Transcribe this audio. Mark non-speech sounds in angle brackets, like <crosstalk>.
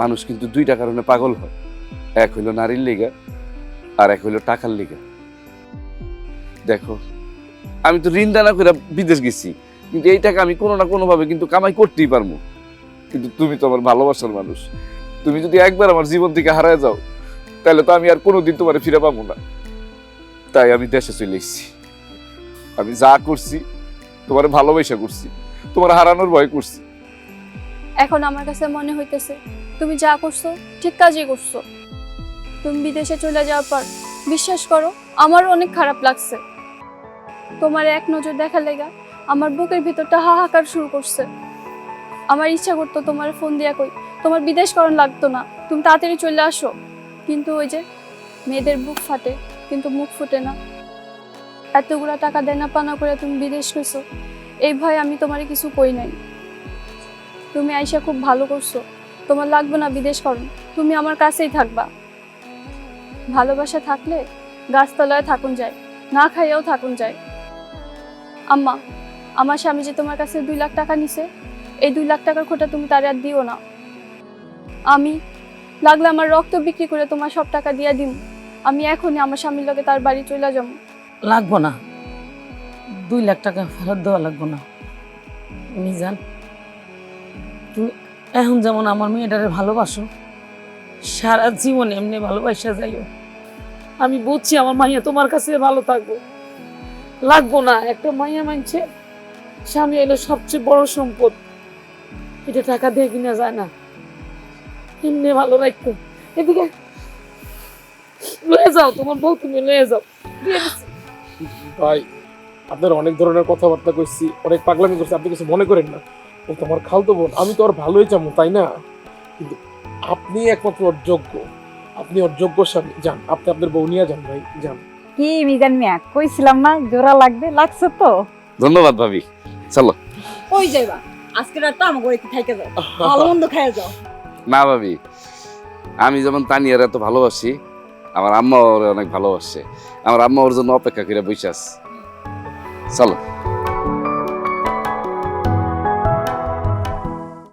মানুষ কিন্তু দুইটা কারণে পাগল হয়। এক হইল নারীর লিগা, আর এক হইল টাকার লিগা। দেখো, আমি তো ঋণ দানা করে বিদেশ গেছি, কিন্তু এই টাকা আমি কোনো না কোনো ভাবে কিন্তু কামাই করতেই পারব। কিন্তু তুমি তো আমার ভালোবাসার মানুষ। তুমি যদি একবার আমার জীবন থেকে হারায় যাও, তাহলে তো আমি আর কোনোদিন তোমার ফিরে পাবো না। তাই আমি দেশে চলে এসেছি। আমি যা করছি, তোমার ভালোবাসা করছি, তোমার হারানোর ভয় করছি। এখন আমার কাছে মনে হইতেছে তুমি যা করছ, ঠিক কাজই করছ। তুমি বিদেশে চলে যাওয়ার পর, বিশ্বাস করো, আমারও অনেক খারাপ লাগছে। তোমার এক নজর দেখা লেগা আমার বুকের ভিতরটা হাহাকার শুরু করছে। আমার ইচ্ছা করতো তোমার ফোন দিয়া কই, তোমার বিদেশ করণ লাগতো না, তুমি তাড়াতাড়ি চলে আসো। কিন্তু ওই যে মেয়েদের বুক ফাটে, কিন্তু মুখ ফুটে না। এতগুলা টাকা দেনা পানা করে তুমি বিদেশ গেছো এই ভয় আমি তোমারে কিছু কই নাই। তুমি আইসা খুব ভালো করছ। তোমার লাগবে না বিদেশ করণ, তুমি আমার কাছেই থাকবা। ভালোবাসা থাকলে গাছতলায় থাকুন যায়, না খাইয়েও থাকুন যায়। আম্মা, আমার স্বামী যে তোমার কাছে দুই লাখ টাকা নিছে, এই দুই লাখ টাকার খোটা তুমি তার আর দিও না। আমি লাগলে আমার রক্ত বিক্রি করে তোমার সব টাকা দিয়া দিম। আমি এখনই আমার স্বামীর লগে তার বাড়ি চলে যাব লাগবো না। দুই লাখ টাকা ফেরত দেওয়া লাগবো না। মিজান, তুমি এখন যেমন আমার মেয়েটারে ভালোবাসো, সারা জীবন এমনি ভালোবাসা যাইও। আমি বুঝছি আমার মাইয়া তোমার কাছে ভালো থাকব। লাগবো না, একটা মাইয়া মানছে স্বামী এলো সবচেয়ে বড় সম্পদ। এটা টাকা দিয়ে কিনা যায় না। এমনি ভালো রাখতো এদিকে লয়ে যাও, তোমার বউ তুমি লয়ে যাও। ভাই, আপনার অনেক ধরনের কথাবার্তা কইছি, অনেক পাগলামি করছি, আপনি কিছু মনে করেন না। ও তো আমার খালতো বোন আমি তো ওর ভালোই চাবো তাই না? কিন্তু আপনি একমাত্র ওর যোগ্য। আপনি ওর যোগ্য স্বামী। যান আপনি আপনার বউ নিয়ে যান ভাই যান। কি মিজান মিয়া? কইছিলাম না জোড়া লাগবে লাগছে তো? ধন্যবাদ ভাবি। চলো। ওই যাইবা? আজকে রাতটা আমার বাড়িতে থাইকে যাও। <laughs> ভালো মন্দ খাইয়া যাও। না ভাবি আমি যেমন তানিয়ার এত ভালোবাসি আমার আম্মা ওরে অনেক ভালোবাসে। আমার আম্মা ওর জন্য অপেক্ষা করে বসে আছে। চলো।